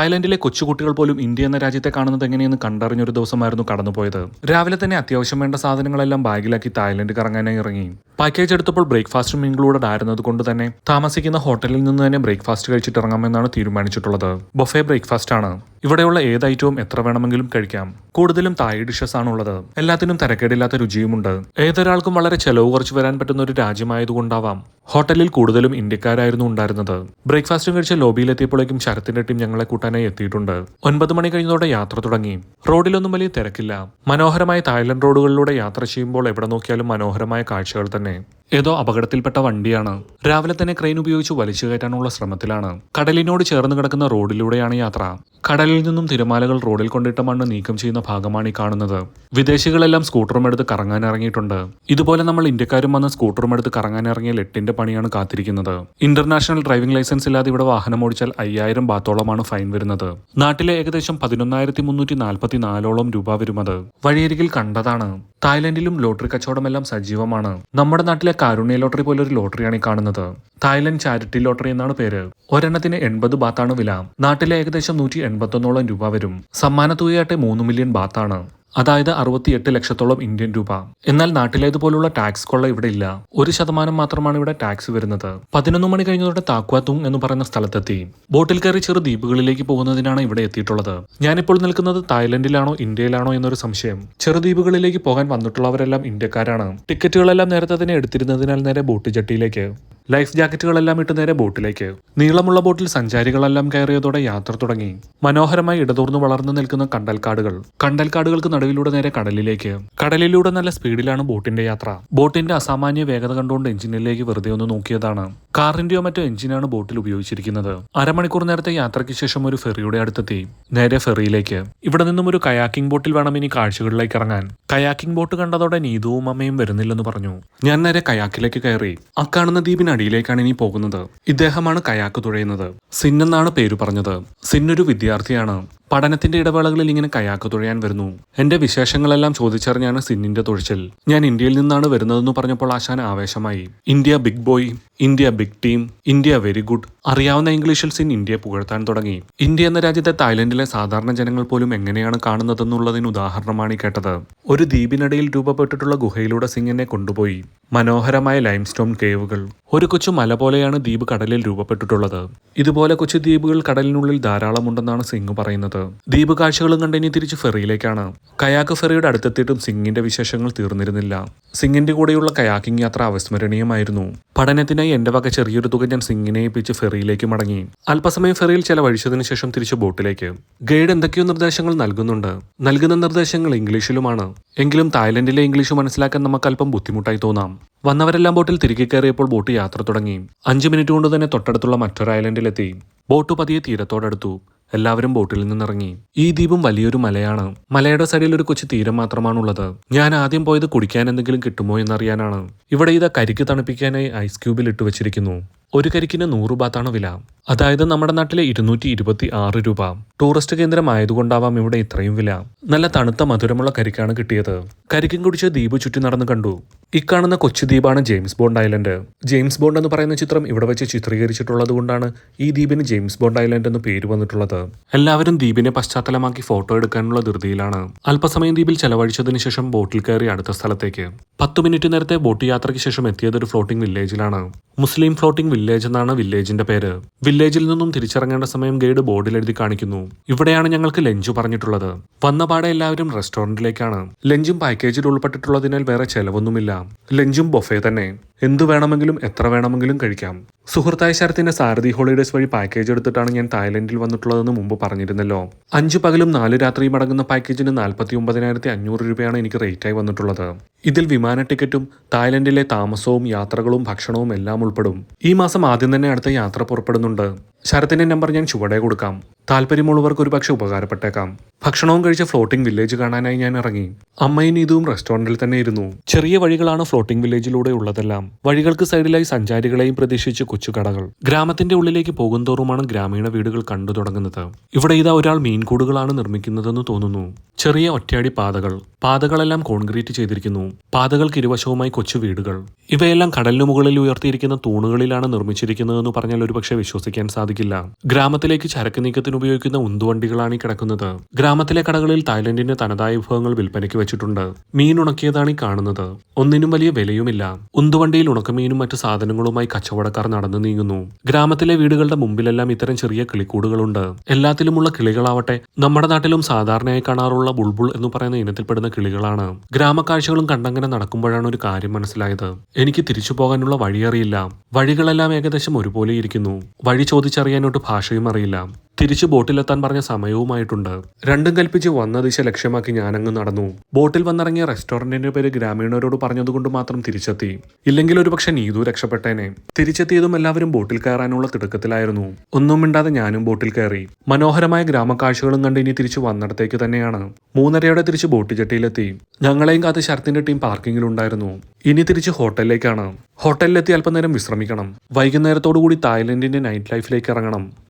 തായ്ലൻഡിലെ കൊച്ചുകുട്ടികൾ പോലും ഇന്ത്യ എന്ന രാജ്യത്തെ കാണുന്നത് എങ്ങനെയെന്ന് കണ്ടറിഞ്ഞൊരു ദിവസമായിരുന്നു കടന്നുപോയത്. രാവിലെ തന്നെ അത്യാവശ്യം വേണ്ട സാധനങ്ങളെല്ലാം ബാഗിലാക്കി തായ്ലൻഡ് കറങ്ങാനായി ഇറങ്ങി. പാക്കേജ് എടുത്തപ്പോൾ ബ്രേക്ക്ഫാസ്റ്റും ഇൻക്ലൂഡഡ് ആയിരുന്നത് കൊണ്ട് തന്നെ താമസിക്കുന്ന ഹോട്ടലിൽ നിന്ന് തന്നെ ബ്രേക്ക്ഫാസ്റ്റ് കഴിച്ചിട്ട് ഇറങ്ങാമെന്നാണ് തീരുമാനിച്ചിട്ടുള്ളത്. ബൊഫെ ബ്രേക്ക്ഫാസ്റ്റ് ആണ്. ഇവിടെയുള്ള ഏത് ഐറ്റവും എത്ര വേണമെങ്കിലും കഴിക്കാം. കൂടുതലും തായ് ഡിഷസ് ആണുള്ളത്. എല്ലാത്തിനും തരക്കേടില്ലാത്ത രുചിയുമുണ്ട്. ഏതൊരാൾക്കും വളരെ ചെലവ് കുറച്ച് വരാൻ പറ്റുന്ന ഒരു രാജ്യമായതുകൊണ്ടാവാം. ഹോട്ടലിൽ കൂടുതലും ഇന്ത്യക്കാരായിരുന്നു ഉണ്ടായിരുന്നത്. ബ്രേക്ക്ഫാസ്റ്റും കഴിച്ച് ലോബിയിലെത്തിയപ്പോഴേക്കും ശരത്തിന്റെ ടീം ഞങ്ങളെ കൂട്ടാനായി എത്തിയിട്ടുണ്ട്. ഒൻപത് മണി കഴിഞ്ഞതോടെ യാത്ര തുടങ്ങി. റോഡിലൊന്നും വലിയ തിരക്കില്ല. മനോഹരമായ തായ്ലൻഡ് റോഡുകളിലൂടെ യാത്ര ചെയ്യുമ്പോൾ എവിടെ നോക്കിയാലും മനോഹരമായ കാഴ്ചകൾ തന്നെ. ഏതോ അപകടത്തിൽപ്പെട്ട വണ്ടിയാണ്. രാവിലെ തന്നെ ക്രെയിൻ ഉപയോഗിച്ച് വലിച്ചു കയറ്റാനുള്ള ശ്രമത്തിലാണ്. കടലിനോട് ചേർന്ന് കിടക്കുന്ന റോഡിലൂടെയാണ് യാത്ര. കടലിൽ നിന്നും തിരമാലകൾ റോഡിൽ കൊണ്ടിട്ട മണ്ണ് നീക്കം ചെയ്യുന്ന ഭാഗമാണ് ഈ കാണുന്നത്. വിദേശികളെല്ലാം സ്കൂട്ടറും എടുത്ത് കറങ്ങാൻ ഇറങ്ങിയിട്ടുണ്ട്. ഇതുപോലെ നമ്മൾ ഇന്ത്യക്കാരും വന്ന് സ്കൂട്ടറും എടുത്ത് കറങ്ങാൻ ഇറങ്ങിയ ലെട്ടിന്റെ പണിയാണ് കാത്തിരിക്കുന്നത്. ഇന്റർനാഷണൽ ഡ്രൈവിംഗ് ലൈസൻസ് ഇല്ലാതെ ഇവിടെ വാഹനം ഓടിച്ചാൽ അയ്യായിരം ബാത്തോളമാണ് ഫൈൻ വരുന്നത്. നാട്ടിലെ ഏകദേശം പതിനൊന്നായിരത്തി മുന്നൂറ്റി നാൽപ്പത്തി നാലോളം രൂപ വരുമത് വഴിയരികിൽ കണ്ടതാണ്. തായ്ലൻഡിലും ലോട്ടറി കച്ചവടമെല്ലാം സജീവമാണ്. നമ്മുടെ നാട്ടിലെ കാരുണ്യ ലോട്ടറി പോലെ ഒരു ലോട്ടറിയാണ് ഈ കാണുന്നത്. തായ്ലൻഡ് ചാരിറ്റി ലോട്ടറി എന്നാണ് പേര്. ഒരെണ്ണത്തിന് എൺപത് ബാത്താണ് വില. നാട്ടിലെ ഏകദേശം നൂറ്റി എൺപത്തൊന്നോളം രൂപ വരും. സമ്മാന മൂന്ന് മില്യൺ ബാത്താണ്. അതായത് അറുപത്തിയെട്ട് ലക്ഷത്തോളം ഇന്ത്യൻ രൂപ. എന്നാൽ നാട്ടിലേതുപോലുള്ള ടാക്സ് കൊള്ള ഇവിടെ ഇല്ല. ഒരു ശതമാനം മാത്രമാണ് ഇവിടെ ടാക്സ് വരുന്നത്. പതിനൊന്ന് മണി കഴിഞ്ഞതോടെ താക്വാത്തുങ് എന്ന് പറയുന്ന സ്ഥലത്തെത്തി. ബോട്ടിൽ കയറി ചെറു ദ്വീപുകളിലേക്ക് പോകുന്നതിനാണ് ഇവിടെ എത്തിയിട്ടുള്ളത്. ഞാനിപ്പോൾ നിൽക്കുന്നത് തായ്ലൻഡിലാണോ ഇന്ത്യയിലാണോ എന്നൊരു സംശയം. ചെറുദ്വീപുകളിലേക്ക് പോകാൻ വന്നിട്ടുള്ളവരെല്ലാം ഇന്ത്യക്കാരാണ്. ടിക്കറ്റുകളെല്ലാം നേരത്തെ തന്നെ എടുത്തിരുന്നതിനാൽ നേരെ ബോട്ട് ജട്ടിയിലേക്ക്. ലൈഫ് ജാക്കറ്റുകളെല്ലാം ഇട്ട് നേരെ ബോട്ടിലേക്ക്. നീളമുള്ള ബോട്ടിൽ സഞ്ചാരികളെല്ലാം കയറിയതോടെ യാത്ര തുടങ്ങി. മനോഹരമായി ഇടതൂർന്ന് വളർന്നു നിൽക്കുന്ന കണ്ടൽക്കാടുകൾ. കണ്ടൽക്കാടുകൾക്ക് നടുവിലൂടെ നേരെ കടലിലേക്ക്. കടലിലൂടെ നല്ല സ്പീഡിലാണ് ബോട്ടിന്റെ യാത്ര. ബോട്ടിന്റെ അസാമാന്യ വേഗത കണ്ടുകൊണ്ട് എഞ്ചിനിലേക്ക് വെറുതെ ഒന്ന് നോക്കിയതാണ്. കാറിന്റെയോ മറ്റോ എഞ്ചിനാണ് ബോട്ടിൽ ഉപയോഗിച്ചിരിക്കുന്നത്. അരമണിക്കൂർ നേരത്തെ യാത്രയ്ക്ക് ശേഷം ഒരു ഫെറിയുടെ അടുത്തെത്തി. നേരെ ഫെറിയിലേക്ക്. ഇവിടെ നിന്നും ഒരു കയാക്കിംഗ് ബോട്ടിൽ വേണം ഇനി കാഴ്ചകളിലേക്ക് ഇറങ്ങാൻ. കയാക്കിംഗ് ബോട്ട് കണ്ടതോടെ നീതുവും അമ്മയും വരുന്നില്ലെന്ന് പറഞ്ഞു. ഞാൻ നേരെ കയാക്കിലേക്ക് കയറി. അക്കാണുന്ന ദ്വീപിനടിയിലേക്കാണ് ഇനി പോകുന്നത്. ഇദ്ദേഹമാണ് കയാക്ക് തുഴയുന്നത്. സിന്നെന്നാണ് പേര് പറഞ്ഞത്. സിന്നൊരു വിദ്യാർത്ഥിയാണ്. പഠനത്തിന്റെ ഇടവേളകളിൽ ഇങ്ങനെ കയാക്ക് തുഴയാൻ വരുന്നു. എന്റെ വിശേഷങ്ങളെല്ലാം ചോദിച്ചറിഞ്ഞാണ് സിന്നിന്റെ തുഴച്ചിൽ. ഞാൻ ഇന്ത്യയിൽ നിന്നാണ് വരുന്നതെന്ന് പറഞ്ഞപ്പോൾ ആശാൻ ആവേശമായി. India big boy India big team India very good അറിയാവുന്ന ഇംഗ്ലീഷിൽ സിൻ ഇന്ത്യയെ പുകഴ്ത്താൻ തുടങ്ങി. ഇന്ത്യ എന്ന രാജ്യത്തെ തായ്ലൻഡിലെ സാധാരണ ജനങ്ങൾ പോലും എങ്ങനെയാണ് കാണുന്നതെന്നുള്ളതിന് ഉദാഹരണമാണ് ഈ കേട്ടത്. ഒരു ദ്വീപിനടിയിൽ രൂപപ്പെട്ടിട്ടുള്ള ഗുഹയിലൂടെ സിംഗ് എന്നെ കൊണ്ടുപോയി. മനോഹരമായ ലൈംസ്റ്റോൺ കേവുകൾ. ഒരു കൊച്ചു മല പോലെയാണ് ദ്വീപ് കടലിൽ രൂപപ്പെട്ടിട്ടുള്ളത്. ഇതുപോലെ കൊച്ചു ദ്വീപുകൾ കടലിനുള്ളിൽ ധാരാളമുണ്ടെന്നാണ് സിംഗ് പറയുന്നത്. ദ്വീപ് കാഴ്ചകളും കണ്ട് ഇനി തിരിച്ച് ഫെറിയിലേക്കാണ്. കയാക്ക് ഫെറിയുടെ അടുത്തെത്തിയിട്ടും സിംഗിന്റെ വിശേഷങ്ങൾ തീർന്നിരുന്നില്ല. സിംഗിന്റെ കൂടെയുള്ള കയാക്കിംഗ് യാത്ര അവിസ്മരണീയമായിരുന്നു. പഠനത്തിനായി എന്റെ വക ചെറിയൊരു തുക ഞാൻ സിംഗിനെ ഏൽപ്പിച്ച് ഫെറിയിലേക്ക് മടങ്ങി. അല്പസമയം ഫെറിയിൽ ചെലവഴിച്ചതിനു ശേഷം തിരിച്ച് ബോട്ടിലേക്ക്. ഗൈഡ് എന്തൊക്കെയോ നിർദ്ദേശങ്ങൾ നൽകുന്നുണ്ട്. നൽകുന്ന നിർദ്ദേശങ്ങൾ ഇംഗ്ലീഷിലുമാണ്. എങ്കിലും തായ്ലൻഡിലെ ഇംഗ്ലീഷ് മനസ്സിലാക്കാൻ നമുക്ക് അല്പം ബുദ്ധിമുട്ടായി തോന്നാം. വന്നവരെല്ലാം ബോട്ടിൽ തിരികെ കയറിയപ്പോൾ ബോട്ട് യാത്ര തുടങ്ങി. അഞ്ച് മിനിറ്റ് കൊണ്ട് തന്നെ തൊട്ടടുത്തുള്ള മറ്റൊരു ഐലൻഡിലെത്തി. ബോട്ട് പതിയെ തീരത്തോടടുത്തു. എല്ലാവരും ബോട്ടിൽ നിന്നിറങ്ങി. ഈ ദ്വീപും വലിയൊരു മലയാണ്. മലയുടെ സൈഡിൽ ഒരു കൊച്ചു തീരം മാത്രമാണുള്ളത്. ഞാൻ ആദ്യം പോയത് കുടിക്കാൻ എന്തെങ്കിലും കിട്ടുമോ എന്നറിയാനാണ്. ഇവിടെ ഇത് കരിക്ക് തണുപ്പിക്കാനായി ഐസ് ക്യൂബിൽ ഇട്ട് വെച്ചിരിക്കുന്നു. ഒരു കരിക്കിന് നൂറ് ബാത്താണ് വില. അതായത് നമ്മുടെ നാട്ടിലെ ഇരുന്നൂറ്റി ഇരുപത്തി ആറ് രൂപ. ടൂറിസ്റ്റ് കേന്ദ്രമായതുകൊണ്ടാവാം ഇവിടെ ഇത്രയും വില. നല്ല തണുത്ത മധുരമുള്ള കരിക്കാണ് കിട്ടിയത്. കരിക്കും കുടിച്ച് ദ്വീപ് ചുറ്റി നടന്നു കണ്ടു. ഇക്കാണുന്ന കൊച്ചു ദ്വീപാണ് James Bond island. James Bond എന്ന് പറയുന്ന ചിത്രം ഇവിടെ വെച്ച് ചിത്രീകരിച്ചിട്ടുള്ളത് കൊണ്ടാണ് ഈ ദ്വീപിന് ജെയിംസ് ബോണ്ട് ഐലൻഡ് എന്ന് പേര് വന്നിട്ടുള്ളത്. എല്ലാവരും ദ്വീപിനെ പശ്ചാത്തലമാക്കി ഫോട്ടോ എടുക്കാനുള്ള ധൃതിയിലാണ്. അല്പസമയം ദ്വീപിൽ ചെലവഴിച്ചതിന് ശേഷം ബോട്ടിൽ കയറി അടുത്ത സ്ഥലത്തേക്ക്. പത്ത് മിനിറ്റ് നേരത്തെ ബോട്ട് യാത്രയ്ക്ക് ശേഷം എത്തിയത് ഒരു ഫ്ലോട്ടിംഗ് വില്ലേജിലാണ്. മുസ്ലിം ഫ്ലോട്ടിംഗ് വില്ലേജ് എന്നാണ് വില്ലേജിന്റെ പേര്. വില്ലേജിൽ നിന്നും തിരിച്ചിറങ്ങേണ്ട സമയം ഗൈഡ് ബോർഡിൽ എഴുതി കാണിക്കുന്നു. ഇവിടെയാണ് ഞങ്ങൾക്ക് ലഞ്ച് പറഞ്ഞിട്ടുള്ളത്. വന്ന പാടെ എല്ലാവരും റെസ്റ്റോറന്റിലേക്കാണ് ലഞ്ചും പാക്കേജിൽ ഉൾപ്പെട്ടിട്ടുള്ളതിനാൽ വേറെ ചെലവൊന്നുമില്ല. ലഞ്ചും ബൊഫേ തന്നെ. എന്തു വേണമെങ്കിലും എത്ര വേണമെങ്കിലും കഴിക്കാം. സുഹൃത്തായ ശരത്തിന്റെ സാരഥി ഹോളിഡേസ് വഴി പാക്കേജ് എടുത്തിട്ടാണ് ഞാൻ തായ്ലൻഡിൽ വന്നിട്ടുള്ളതെന്ന് മുമ്പ് പറഞ്ഞിരുന്നല്ലോ. അഞ്ചു പകലും നാല് രാത്രിയും അടങ്ങുന്ന പാക്കേജിന് നാൽപ്പത്തി ഒമ്പതിനായിരത്തി അഞ്ഞൂറ് രൂപയാണ് എനിക്ക് റേറ്റായി വന്നിട്ടുള്ളത്. ഇതിൽ വിമാന ടിക്കറ്റും തായ്ലൻഡിലെ താമസവും യാത്രകളും ഭക്ഷണവും എല്ലാം ഉൾപ്പെടും. ഈ മാസം ആദ്യം തന്നെ അടുത്ത യാത്ര പുറപ്പെടുന്നുണ്ട്. ശരത്തിന്റെ നമ്പർ ഞാൻ ചുവടെ കൊടുക്കാം. താല്പര്യമുള്ളവർക്ക് ഒരു പക്ഷെ ഉപകാരപ്പെട്ടേക്കാം. ഭക്ഷണവും കഴിച്ച ഫ്ലോട്ടിംഗ് വില്ലേജ് കാണാനായി ഞാൻ ഇറങ്ങി. അമ്മയും ഇതും റെസ്റ്റോറന്റിൽ തന്നെ ഇരുന്നു. ചെറിയ വഴികളാണ് ഫ്ലോട്ടിംഗ് വില്ലേജിലൂടെ ഉള്ളതെല്ലാം. വഴികൾക്ക് സൈഡിലായി സഞ്ചാരികളെയും പ്രതീക്ഷിച്ച് കൊച്ചുകടകൾ. ഗ്രാമത്തിന്റെ ഉള്ളിലേക്ക് പോകുന്തോറുമാണ് ഗ്രാമീണ വീടുകൾ കണ്ടു തുടങ്ങുന്നത്. ഇവിടെ ഇതാ ഒരാൾ മീൻകൂടുകളാണ് നിർമ്മിക്കുന്നതെന്ന് തോന്നുന്നു. ചെറിയ ഒറ്റയടി പാതകൾ. പാതകളെല്ലാം കോൺക്രീറ്റ് ചെയ്തിരിക്കുന്നു. പാതകൾക്ക് ഇരുവശവുമായി കൊച്ചു വീടുകൾ. ഇവയെല്ലാം കടലിനു മുകളിൽ ഉയർത്തിയിരിക്കുന്ന തൂണുകളിലാണ് നിർമ്മിച്ചിരിക്കുന്നതെന്ന് പറഞ്ഞാൽ ഒരുപക്ഷെ വിശ്വസിക്കാൻ സാധിക്കില്ല. ഗ്രാമത്തിലേക്ക് ചരക്ക് നീക്കത്തിന് ഉപയോഗിക്കുന്ന ഉന്തുവണ്ടികളാണ് ഈ കിടക്കുന്നത്. ഗ്രാമത്തിലെ കടകളിൽ തായ്ലൻഡിന്റെ തനതായ വിഭവങ്ങൾ വിൽപ്പനയ്ക്ക് വെച്ചിട്ടുണ്ട്. മീൻ ഉണക്കിയതാണ് ഈ കാണുന്നത്. ഒന്നിനും വലിയ വിലയുമില്ല. ഉന്തുവണ്ടിയിൽ ഉണക്കമീനും മറ്റ് സാധനങ്ങളുമായി കച്ചവടക്കാർ നടന്നു നീങ്ങുന്നു. ഗ്രാമത്തിലെ വീടുകളുടെ മുമ്പിലെല്ലാം ഇത്തരം ചെറിയ കിളിക്കൂടുകളുണ്ട്. എല്ലാത്തിലുമുള്ള കിളികളാവട്ടെ നമ്മുടെ നാട്ടിലും സാധാരണയായി കാണാറുള്ള ബുൾബുൾ എന്ന് പറയുന്ന ഇനത്തിൽപ്പെടുന്ന കിളികളാണ്. ഗ്രാമക്കാഴ്ചകളും കണ്ടങ്ങനെ നടക്കുമ്പോഴാണ് ഒരു കാര്യം മനസ്സിലായത്. എനിക്ക് തിരിച്ചു പോകാനുള്ള വഴിയറിയില്ല. വഴികളെല്ലാം ഏകദേശം ഒരുപോലെ ഇരിക്കുന്നു. വഴി ചോദിച്ചറിയാനൊട്ട് ഭാഷയും അറിയില്ല. തിരിച്ചു ബോട്ടിലെത്താൻ പറഞ്ഞ സമയവുമായിട്ടുണ്ട്. രണ്ടും കൽപ്പിച്ച് വന്ന ദിശ ലക്ഷ്യമാക്കി ഞാനങ്ങ് നടന്നു. ബോട്ടിൽ വന്നിറങ്ങിയ റെസ്റ്റോറന്റിന്റെ പേര് ഗ്രാമീണരോട് പറഞ്ഞതുകൊണ്ട് മാത്രം തിരിച്ചെത്തി. ഇല്ലെങ്കിൽ ഒരുപക്ഷെ നീതു രക്ഷപ്പെട്ടേനെ. തിരിച്ചെത്തിയതും എല്ലാവരും ബോട്ടിൽ കയറാനുള്ള തിടുക്കത്തിലായിരുന്നു. ഒന്നും മിണ്ടാതെ ഞാനും ബോട്ടിൽ കയറി. മനോഹരമായ ഗ്രാമക്കാഴ്ചകളും കണ്ട് ഇനി തിരിച്ചു വന്നിടത്തേക്ക് തന്നെയാണ്. മൂന്നരയോടെ തിരിച്ച് ബോട്ട് ജെട്ടിയിലെത്തി. ഞങ്ങളെയും കാത്ത് ശരത്തിന്റെ ടീം പാർക്കിങ്ങിലുണ്ടായിരുന്നു. ഇനി തിരിച്ച് ഹോട്ടലിലേക്കാണ്. ഹോട്ടലിലെത്തി അല്പനേരം വിശ്രമിക്കണം വൈകുന്നേരത്തോടു കൂടി തായ്ലൻഡിന്റെ നൈറ്റ് ലൈഫിലേക്ക് ഇറങ്ങണം.